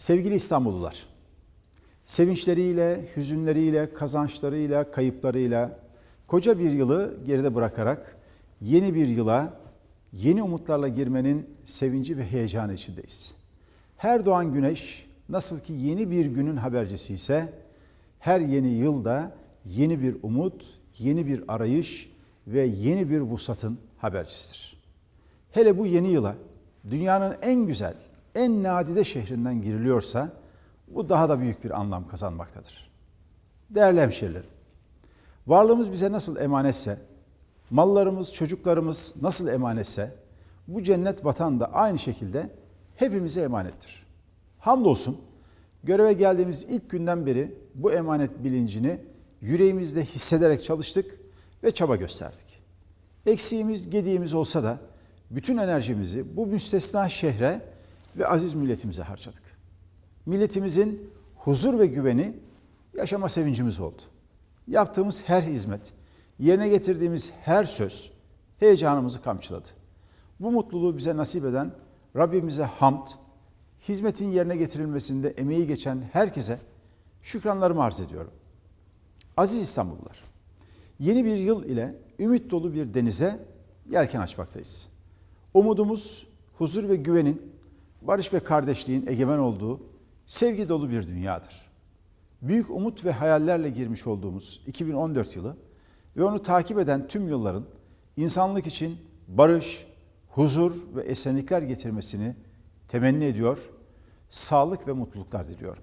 Sevgili İstanbullular, sevinçleriyle, hüzünleriyle, kazançlarıyla, kayıplarıyla koca bir yılı geride bırakarak yeni bir yıla, yeni umutlarla girmenin sevinci ve heyecanı içindeyiz. Her doğan güneş nasıl ki yeni bir günün habercisi ise her yeni yılda yeni bir umut, yeni bir arayış ve yeni bir vuslatın habercisidir. Hele bu yeni yıla dünyanın en güzel, en nadide şehrinden giriliyorsa bu daha da büyük bir anlam kazanmaktadır. Değerli hemşerilerim, varlığımız bize nasıl emanetse, mallarımız, çocuklarımız nasıl emanetse bu cennet vatan da aynı şekilde hepimize emanettir. Hamdolsun göreve geldiğimiz ilk günden beri bu emanet bilincini yüreğimizde hissederek çalıştık ve çaba gösterdik. Eksiğimiz, gediğimiz olsa da bütün enerjimizi bu müstesna şehre ve aziz milletimize harcadık. Milletimizin huzur ve güveni yaşama sevincimiz oldu. Yaptığımız her hizmet, yerine getirdiğimiz her söz heyecanımızı kamçıladı. Bu mutluluğu bize nasip eden Rabbimize hamd, hizmetin yerine getirilmesinde emeği geçen herkese şükranlarımı arz ediyorum. Aziz İstanbullular, yeni bir yıl ile ümit dolu bir denize yelken açmaktayız. Umudumuz huzur ve güvenin, barış ve kardeşliğin egemen olduğu sevgi dolu bir dünyadır. Büyük umut ve hayallerle girmiş olduğumuz 2014 yılı ve onu takip eden tüm yılların insanlık için barış, huzur ve esenlikler getirmesini temenni ediyor, sağlık ve mutluluklar diliyorum.